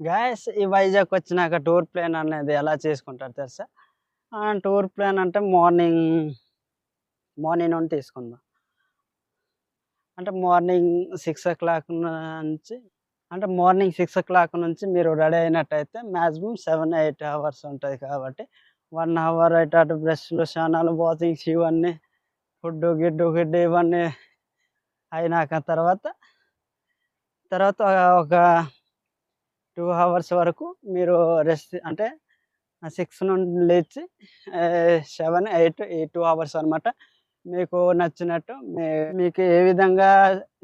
Guys ఈ వైజాగ్ వచ్చినాక tour plan అనేది ఎలా చేసుకుంటారు తెలుసా? టూర్ ప్లాన్ అంటే మార్నింగ్ మార్నింగ్ నుండి తీసుకుందాం. అంటే మార్నింగ్ సిక్స్ ఓ క్లాక్ నుంచి అంటే మార్నింగ్ సిక్స్ ఓ క్లాక్ నుంచి మీరు రెడీ అయినట్టయితే మ్యాక్సిమం సెవెన్ ఎయిట్ అవర్స్ ఉంటుంది కాబట్టి వన్ అవర్ ఎయిట్ అటు బ్రష్లు స్నానాలు వాషింగ్స్ ఇవన్నీ ఫుడ్ గిడ్డు గిడ్డు ఇవన్నీ అయినాక తర్వాత తర్వాత ఒక టూ అవర్స్ వరకు మీరు రెస్ట్ అంటే సిక్స్ నుండి లేచి సెవెన్ ఎయిట్ ఈ టూ అవర్స్ అనమాట మీకు నచ్చినట్టు మీ- మీకు ఏ విధంగా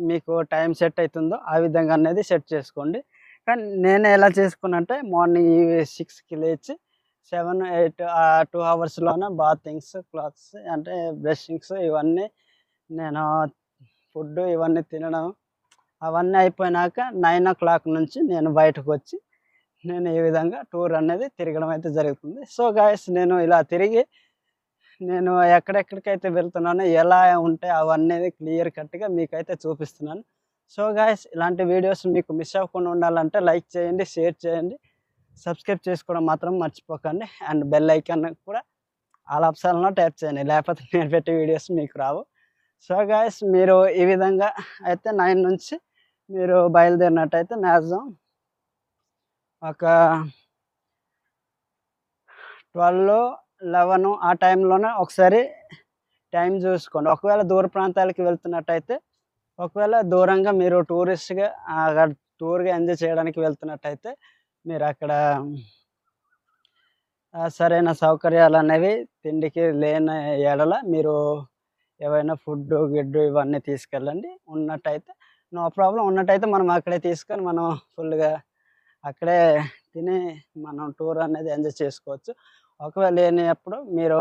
మీకు టైం సెట్ అవుతుందో ఆ విధంగా అనేది సెట్ చేసుకోండి. కానీ నేను ఎలా చేసుకున్నంటే మార్నింగ్ సిక్స్కి లేచి సెవెన్ ఎయిట్ ఆ టూ అవర్స్లోనే బాతింగ్స్ క్లాత్స్ అంటే బ్రషింగ్స్ ఇవన్నీ నేను ఫుడ్ ఇవన్నీ తినడం అవన్నీ అయిపోయినాక నైన్ ఓ క్లాక్ నుంచి నేను బయటకు వచ్చి నేను ఈ విధంగా టూర్ అనేది తిరగడం అయితే జరుగుతుంది. సో గాయస్ నేను ఇలా తిరిగి నేను ఎక్కడెక్కడికైతే వెళ్తున్నానో ఎలా ఉంటాయి అవన్నీ క్లియర్ కట్గా మీకైతే చూపిస్తున్నాను. సో గాయస్ ఇలాంటి వీడియోస్ మీకు మిస్ అవ్వకుండా ఉండాలంటే లైక్ చేయండి షేర్ చేయండి సబ్స్క్రైబ్ చేసుకోవడం మాత్రం మర్చిపోకండి అండ్ బెల్ ఐకాన్ కూడా ఆల్ ఆప్షన్లో ట్యాప్ చేయండి. లేకపోతే నేను పెట్టే వీడియోస్ మీకు రావు. సో గాయస్ మీరు ఈ విధంగా అయితే నైన్ నుంచి మీరు బయలుదేరినట్టయితే మ్యాక్సిమం ఒక ట్వెల్వ్ లెవెన్ ఆ టైంలోనే ఒకసారి టైం చూసుకోండి. ఒకవేళ దూర ప్రాంతాలకి వెళ్తున్నట్టయితే ఒకవేళ దూరంగా మీరు టూరిస్ట్గా టూర్గా ఎంజాయ్ చేయడానికి వెళ్తున్నట్టయితే మీరు అక్కడ సరైన సౌకర్యాలు అనేవి తిండికి లేని ఎడల మీరు ఏవైనా ఫుడ్ గిడ్డు ఇవన్నీ తీసుకెళ్ళండి. ఉన్నట్టయితే నో ప్రాబ్లం ఉన్నట్టయితే మనం అక్కడే తీసుకొని మనం ఫుల్గా అక్కడే తిని మనం టూర్ అనేది ఎంజాయ్ చేసుకోవచ్చు. ఒకవేళ లేనప్పుడు మీరు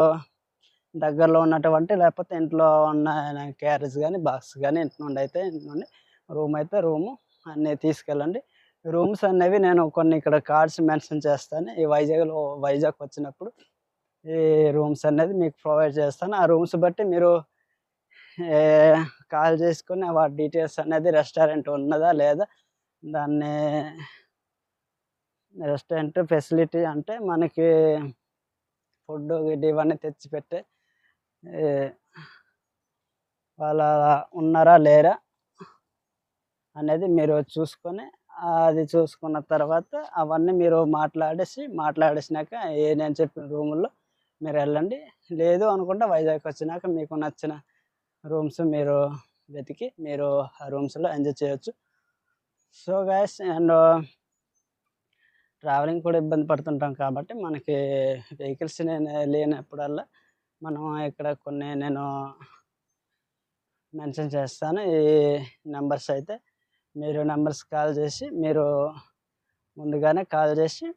దగ్గరలో ఉన్నటువంటి లేకపోతే ఇంట్లో ఉన్న క్యారేజ్ కానీ బాక్స్ కానీ ఇంటి నుండి అయితే ఇంటి నుండి రూమ్ అయితే రూము అన్నీ తీసుకెళ్ళండి. రూమ్స్ అనేవి నేను కొన్ని ఇక్కడ కార్డ్స్ మెన్షన్ చేస్తాను. ఈ వైజాగ్లో వైజాగ్ వచ్చినప్పుడు ఈ రూమ్స్ అనేది మీకు ప్రొవైడ్ చేస్తాను. ఆ రూమ్స్ బట్టి మీరు కాల్ చేసుకుని వాటి డీటెయిల్స్ అనేది రెస్టారెంట్ ఉన్నదా లేదా? దాన్ని రెస్టారెంట్ ఫెసిలిటీ అంటే మనకి ఫుడ్ గిడ్డి ఇవన్నీ తెచ్చిపెట్టే వాళ్ళ ఉన్నారా లేరా అనేది మీరు చూసుకొని అది చూసుకున్న తర్వాత అవన్నీ మీరు మాట్లాడేసి మాట్లాడేసినాక ఏ నేను చెప్పిన రూముల్లో మీరు వెళ్ళండి. లేదు అనుకుంటే వైజాగ్ వచ్చినాక మీకు నచ్చిన రూమ్స్ మీరు వెతికి మీరు ఆ రూమ్స్లో ఎంజాయ్ చేయొచ్చు. సో గ్యాస్ అండ్ ట్రావెలింగ్ కూడా ఇబ్బంది పడుతుంటాం కాబట్టి మనకి వెహికల్స్ నేను లేనప్పుడల్లా మనం ఇక్కడ కొన్ని నేను మెన్షన్ చేస్తాను. ఈ నెంబర్స్ అయితే మీరు నెంబర్స్ కాల్ చేసి మీరు ముందుగానే కాల్ చేసి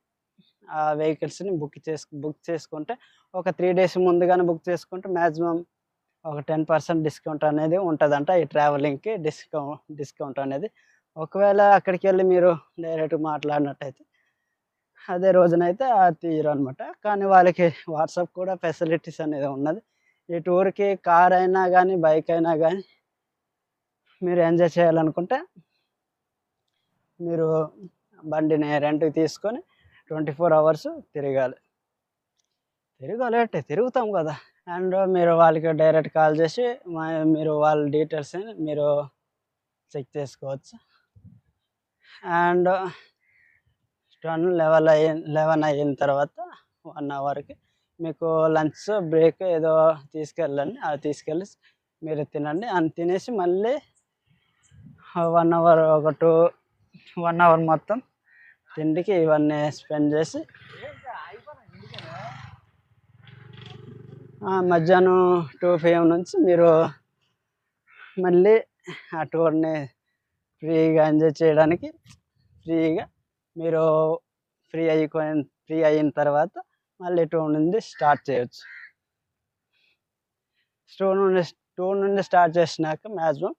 ఆ వెహికల్స్ని బుక్ చేసు బుక్ చేసుకుంటే ఒక త్రీ డేస్ ముందుగానే బుక్ చేసుకుంటే మ్యాక్సిమం ఒక టెన్ పర్సెంట్ డిస్కౌంట్ అనేది ఉంటుందంట. ఈ ట్రావెలింగ్కి డిస్కౌంట్ డిస్కౌంట్ అనేది. ఒకవేళ అక్కడికి వెళ్ళి మీరు డైరెక్ట్ మాట్లాడినట్టయితే అదే రోజునైతే అది తీయరు అనమాట కానీ వాళ్ళకి వాట్సాప్ కూడా ఫెసిలిటీస్ అనేది ఉన్నది. ఈ టూర్కి కార్ అయినా కానీ బైక్ అయినా కానీ మీరు ఎంజాయ్ చేయాలనుకుంటే మీరు బండిని రెంట్కి తీసుకొని ట్వంటీ ఫోర్ అవర్స్ తిరగాలి. తిరగాలి అంటే తిరుగుతాం కదా. అండ్ మీరు వాళ్ళకి డైరెక్ట్ కాల్ చేసి మా- మీరు వాళ్ళ డీటెయిల్స్ మీరు చెక్ చేసుకోవచ్చు. అండ్ టెన్ లెవెల్ అయ్యి లెవెన్ అయిన తర్వాత వన్ అవర్కి మీకు లంచ్ బ్రేక్ ఏదో తీసుకెళ్ళండి. అది తీసుకెళ్ళి మీరు తినండి. అని తినేసి మళ్ళీ వన్ అవర్ ఒక టూ వన్ అవర్ మొత్తం తిండికి ఇవన్నీ స్పెండ్ చేసి ఆ, మధ్యాహ్నం టూ పిఎం నుంచి మీరు మళ్ళీ ఆ టూర్ని ఫ్రీగా ఎంజాయ్ చేయడానికి ఫ్రీగా మీరు ఫ్రీ అయిపోయిన ఫ్రీ అయిన తర్వాత మళ్ళీ టూర్ నుండి స్టార్ట్ చేయొచ్చు. టూ నుండి టూ నుండి స్టార్ట్ చేసినాక మ్యాక్సిమం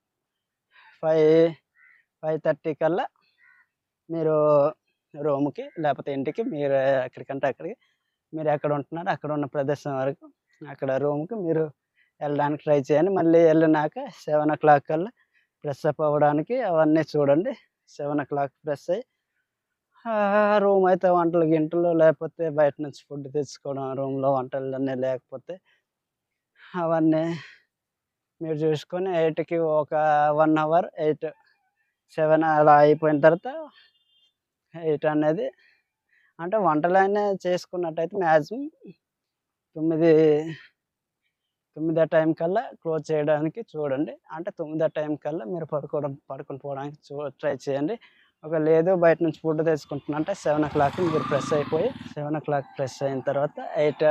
ఫైవ్ ఫైవ్ థర్టీ కల్లా మీరు రూమ్కి లేకపోతే ఇంటికి మీరు ఎక్కడికంటే అక్కడికి మీరు ఎక్కడ ఉంటున్నారో అక్కడ ఉన్న ప్రదేశం వరకు అక్కడ రూమ్కి మీరు వెళ్ళడానికి ట్రై చేయండి. మళ్ళీ వెళ్ళినాక సెవెన్ ఓ క్లాక్ కల్లా ఫ్రెష్ అప్ అవ్వడానికి అవన్నీ చూడండి. సెవెన్ ఓ క్లాక్ ఫ్రెష్ అయ్యి రూమ్ అయితే వంటలు గింటలు లేకపోతే బయట నుంచి ఫుడ్ తెచ్చుకోవడం రూమ్లో వంటలు అన్నీ లేకపోతే అవన్నీ మీరు చూసుకొని ఎయిట్కి ఒక వన్ అవర్ ఎయిట్ సెవెన్ అలా అయిపోయిన తర్వాత ఎయిట్ అనేది అంటే వంటలు అయినా చేసుకున్నట్టయితే మ్యాక్సిమం తొమ్మిది తొమ్మిది టైం కల్లా క్లోజ్ చేయడానికి చూడండి. అంటే తొమ్మిది టైం కల్లా మీరు పడుకోవడం పడుకొని పోవడానికి చూ ట్రై చేయండి. ఒక లేదు బయట నుంచి ఫుడ్ తెచ్చుకుంటున్నంటే సెవెన్ ఓ క్లాక్కి మీరు ఫ్రెష్ అయిపోయి సెవెన్ ఓ క్లాక్ ఫ్రెష్ అయిన తర్వాత ఎయిట్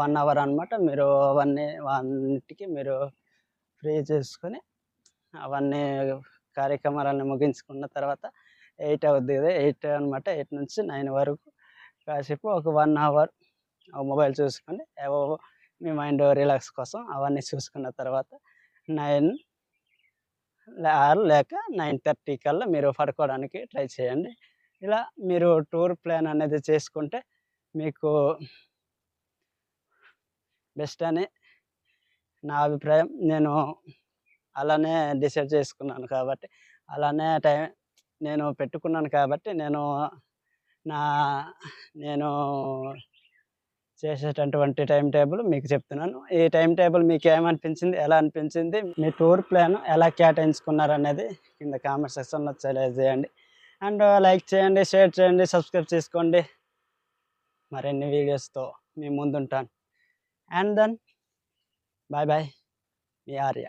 వన్ అవర్ అనమాట మీరు అవన్నీ అన్నిటికీ మీరు ఫ్రీ చేసుకొని అవన్నీ కార్యక్రమాలన్నీ ముగించుకున్న తర్వాత ఎయిట్ అవుద్ది కదా ఎయిట్ అనమాట ఎయిట్ నుంచి నైన్ వరకు కాసేపు ఒక వన్ అవర్ మొబైల్ చూసుకొని ఏవో మీ మైండ్ రిలాక్స్ కోసం అవన్నీ చూసుకున్న తర్వాత నైన్ ఆరు లేక నైన్ థర్టీ కల్లా మీరు పడుకోవడానికి ట్రై చేయండి. ఇలా మీరు టూర్ ప్లాన్ అనేది చేసుకుంటే మీకు బెస్ట్ అని నా అభిప్రాయం. నేను అలానే డిసైడ్ చేసుకున్నాను కాబట్టి అలానే టైం నేను పెట్టుకున్నాను కాబట్టి నేను నా నేను చేసేటటువంటి టైం టేబుల్ మీకు చెప్తున్నాను. ఈ టైం టేబుల్ మీకు ఏమనిపించింది ఎలా అనిపించింది మీ టూర్ ప్లాన్ ఎలా కేటాయించుకున్నారు అనేది కింద కామెంట్ సెక్షన్లో తెలియజేయండి. అండ్ లైక్ చేయండి షేర్ చేయండి సబ్స్క్రైబ్ చేసుకోండి. మరిన్ని వీడియోస్తో మీ ముందుంటాను. And then bye bye. Me Arya.